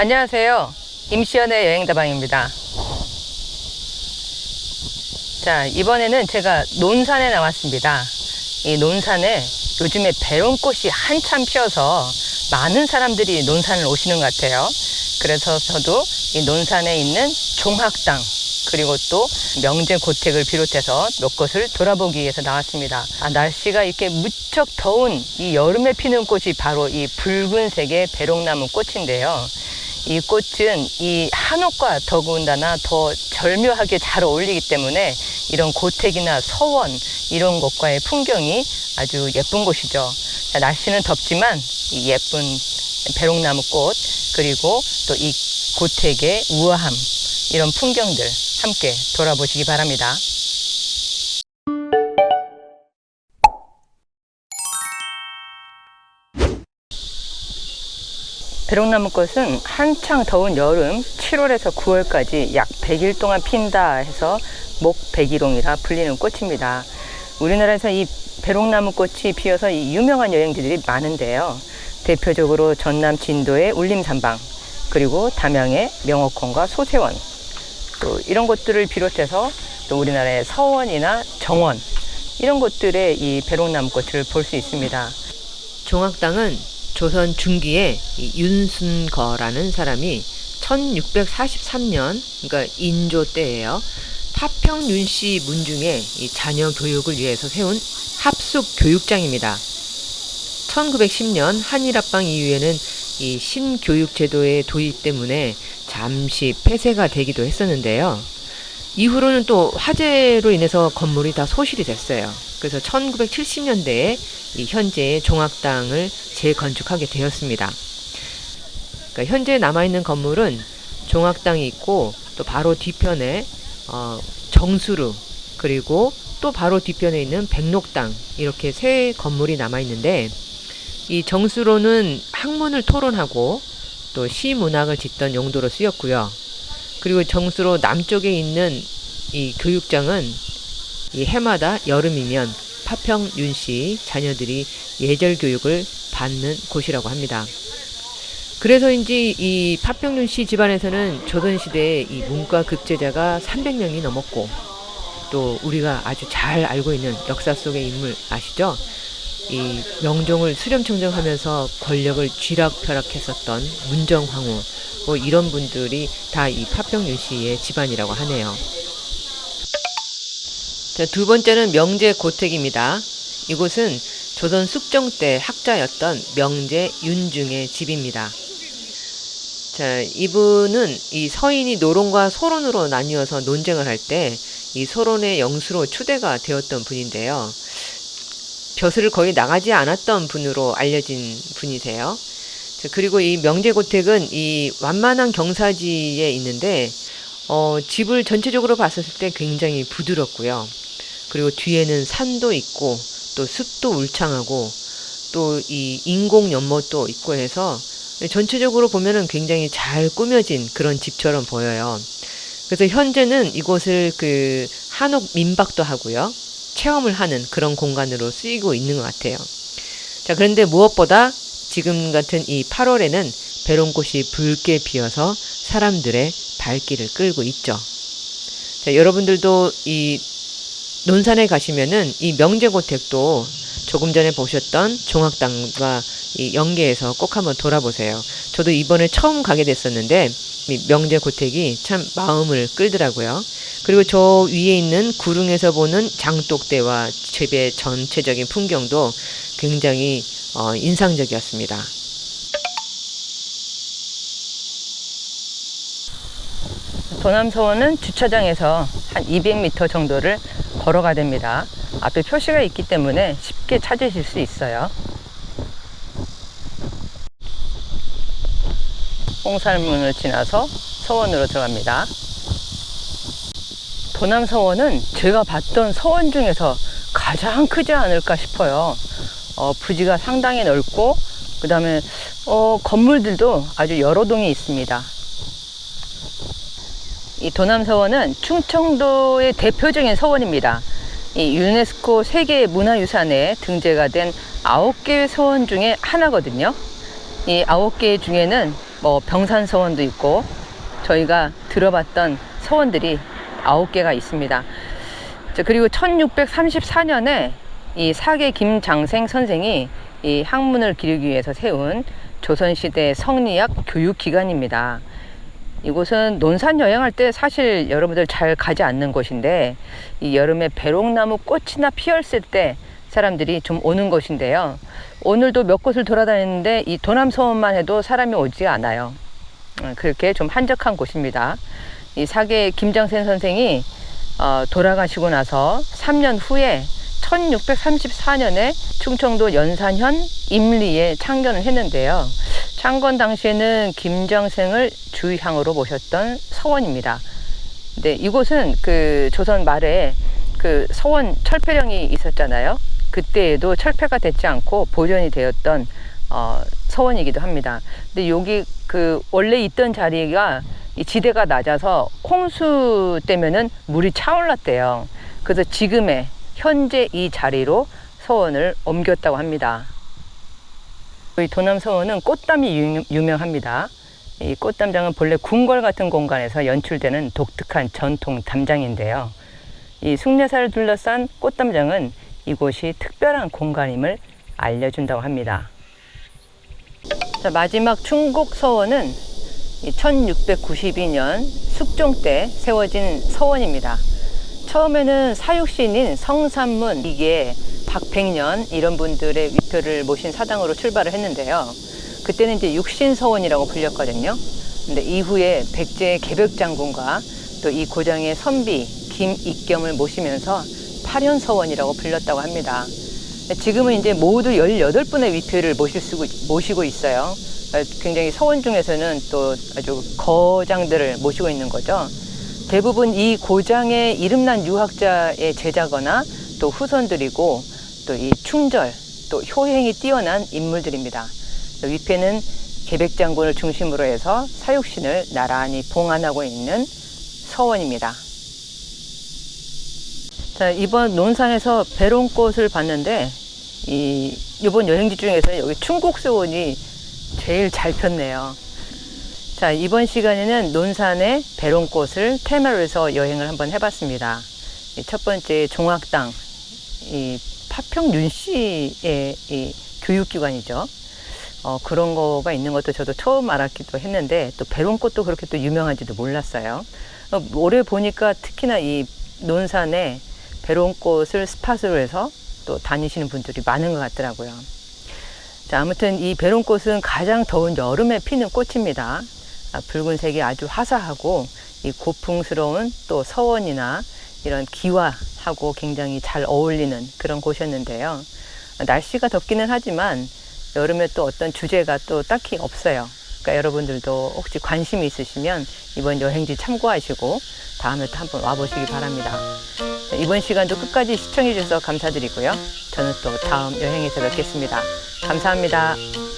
안녕하세요. 임시연의 여행다방입니다. 자, 이번에는 제가 논산에 나왔습니다. 이 논산에 요즘에 배롱꽃이 한참 피어서 많은 사람들이 논산을 오시는 것 같아요. 그래서 저도 이 논산에 있는 종학당 그리고 또 명제 고택을 비롯해서 몇 곳을 돌아보기 위해서 나왔습니다. 아, 날씨가 이렇게 무척 더운 이 여름에 피는 꽃이 바로 이 붉은색의 배롱나무 꽃인데요. 이 꽃은 이 한옥과 더군다나 더 절묘하게 잘 어울리기 때문에 이런 고택이나 서원 이런 곳과의 풍경이 아주 예쁜 곳이죠. 자, 날씨는 덥지만 이 예쁜 배롱나무 꽃 그리고 또 이 고택의 우아함 이런 풍경들 함께 돌아보시기 바랍니다. 배롱나무 꽃은 한창 더운 여름 7월에서 9월까지 약 100일 동안 핀다 해서 목백일홍이라 불리는 꽃입니다. 우리나라에서 이 배롱나무 꽃이 피어서 이 유명한 여행지들이 많은데요. 대표적으로 전남 진도의 울림산방, 그리고 담양의 명옥콘과 소세원, 또 이런 곳들을 비롯해서 또 우리나라의 서원이나 정원 이런 곳들의 이 배롱나무 꽃을 볼 수 있습니다. 종학당은 조선 중기에 이 윤순거라는 사람이 1643년, 그러니까 인조 때예요. 파평 윤씨 문중에 이 자녀 교육을 위해서 세운 합숙 교육장입니다. 1910년 한일합방 이후에는 이 신교육 제도의 도입 때문에 잠시 폐쇄가 되기도 했었는데요. 이후로는 또 화재로 인해서 건물이 다 소실이 됐어요. 그래서 1970년대에 이 현재의 종학당을 재건축하게 되었습니다. 그러니까 현재 남아있는 건물은 종학당이 있고 또 바로 뒤편에 어, 정수루 그리고 또 바로 뒤편에 있는 백록당 이렇게 세 건물이 남아 있는데 이 정수로는 학문을 토론하고 또 시문학을 짓던 용도로 쓰였고요. 그리고 정수로 남쪽에 있는 이 교육장은 이 해마다 여름이면 파평 윤씨 자녀들이 예절 교육을 받는 곳이라고 합니다. 그래서인지 이 파평윤 씨 집안에서는 조선시대에 이 문과 급제자가 300명이 넘었고 또 우리가 아주 잘 알고 있는 역사 속의 인물 아시죠? 이 명종을 수렴청정하면서 권력을 쥐락펴락했었던 문정황후 뭐 이런 분들이 다 이 파평윤 씨의 집안이라고 하네요. 자, 두 번째는 명제 고택입니다. 이곳은 조선 숙정 때 학자였던 명제 윤중의 집입니다. 자, 이분은 이 서인이 노론과 소론으로 나뉘어서 논쟁을 할 때 이 소론의 영수로 추대가 되었던 분인데요. 벼슬을 거의 나가지 않았던 분으로 알려진 분이세요. 자, 그리고 이 명제고택은 이 완만한 경사지에 있는데 어, 집을 전체적으로 봤을 때 굉장히 부드럽고요. 그리고 뒤에는 산도 있고 또 숲도 울창하고 또 이 인공 연못도 있고 해서 전체적으로 보면은 굉장히 잘 꾸며진 그런 집처럼 보여요. 그래서 현재는 이곳을 그 한옥 민박도 하고요. 체험을 하는 그런 공간으로 쓰이고 있는 것 같아요. 자, 그런데 무엇보다 지금 같은 이 8월에는 배롱꽃이 붉게 피어서 사람들의 발길을 끌고 있죠. 자, 여러분들도 이 논산에 가시면은 이 명제고택도 조금 전에 보셨던 종학당과 이 연계해서 꼭 한번 돌아보세요. 저도 이번에 처음 가게 됐었는데 이 명제 고택이 참 마음을 끌더라고요. 그리고 저 위에 있는 구릉에서 보는 장독대와 집의 전체적인 풍경도 굉장히 어, 인상적이었습니다. 도남서원은 주차장에서 한 200m 정도를 걸어가 됩니다. 앞에 표시가 있기 때문에 쉽게 찾으실 수 있어요. 홍살문을 지나서 서원으로 들어갑니다. 도남 서원은 제가 봤던 서원 중에서 가장 크지 않을까 싶어요. 어, 부지가 상당히 넓고 그 다음에 어, 건물들도 아주 여러 동이 있습니다. 이 도남서원은 충청도의 대표적인 서원입니다. 이 유네스코 세계 문화유산에 등재가 된 아홉 개의 서원 중에 하나거든요. 이 아홉 개 중에는 뭐 병산 서원도 있고 저희가 들어봤던 서원들이 아홉 개가 있습니다. 자, 그리고 1634년에 이 사계 김장생 선생이 이 학문을 기르기 위해서 세운 조선시대 성리학 교육기관입니다. 이곳은 논산 여행할 때 사실 여러분들 잘 가지 않는 곳인데 이 여름에 배롱나무 꽃이나 피었을 때 사람들이 좀 오는 곳인데요. 오늘도 몇 곳을 돌아다녔는데 이 도남서원만 해도 사람이 오지 않아요. 어, 그렇게 좀 한적한 곳입니다. 이 사계 김장sen 선생이 어, 돌아가시고 나서 3년 후에 1634년에 충청도 연산현 임리에 창건을 했는데요. 창건 당시에는 김장생을 주향으로 모셨던 서원입니다. 근데 이곳은 그 조선 말에 그 서원 철폐령이 있었잖아요. 그때에도 철폐가 되지 않고 보존이 되었던 어, 서원이기도 합니다. 근데 여기 그 원래 있던 자리가 이 지대가 낮아서 홍수 때면은 물이 차올랐대요. 그래서 지금의 현재 이 자리로 서원을 옮겼다고 합니다. 이 도남 서원은 꽃담이 유- 유명합니다. 이 꽃담장은 본래 궁궐 같은 공간에서 연출되는 독특한 전통 담장인데요. 이 숭례사를 둘러싼 꽃담장은 이곳이 특별한 공간임을 알려준다고 합니다. 자, 마지막 충곡 서원은 1692년 숙종 때 세워진 서원입니다. 처음에는 사육신인 성삼문, 이게 박백년 이런 분들의 위표를 모신 사당으로 출발을 했는데요. 그때는 이제 육신서원이라고 불렸거든요. 근데 이후에 백제 개벽 장군과 또 이 고장의 선비 김익겸을 모시면서 팔현서원이라고 불렸다고 합니다. 지금은 이제 모두 18분의 위표를 모실 수, 모시고 있어요. 어, 굉장히 서원 중에서는 또 아주 거장들을 모시고 있는 거죠. 대부분 이 고장의 이름난 유학자의 제자거나 또 후손들이고 또 이 충절 또 효행이 뛰어난 인물들입니다. 위패는 계백장군을 중심으로 해서 사육신을 나란히 봉안하고 있는 서원입니다. 자, 이번 논산에서 배롱꽃을 봤는데 이 이번 여행지 중에서 여기 충곡서원이 제일 잘 폈네요. 자, 이번 시간에는 논산의 배롱꽃을 테마로 해서 여행을 한번 해봤습니다. 이첫 번째 종학당, 이 파평 윤 씨의 이 교육기관이죠. 어, 그런 거가 있는 것도 저도 처음 알았기도 했는데 또 배롱꽃도 그렇게 또 유명한지도 몰랐어요. 어, 올해 보니까 특히나 이 논산에 배롱꽃을 스팟으로 해서 또 다니시는 분들이 많은 것 같더라고요. 자, 아무튼 이 배롱꽃은 가장 더운 여름에 피는 꽃입니다. 아, 붉은색이 아주 화사하고 이 고풍스러운 또 서원이나 이런 기와하고 굉장히 잘 어울리는 그런 곳이었는데요. 날씨가 덥기는 하지만 여름에 또 어떤 주제가 또 딱히 없어요. 그러니까 여러분들도 혹시 관심이 있으시면 이번 여행지 참고하시고 다음에 또 한번 와보시기 바랍니다. 이번 시간도 끝까지 시청해 주셔서 감사드리고요. 저는 또 다음 여행에서 뵙겠습니다. 감사합니다.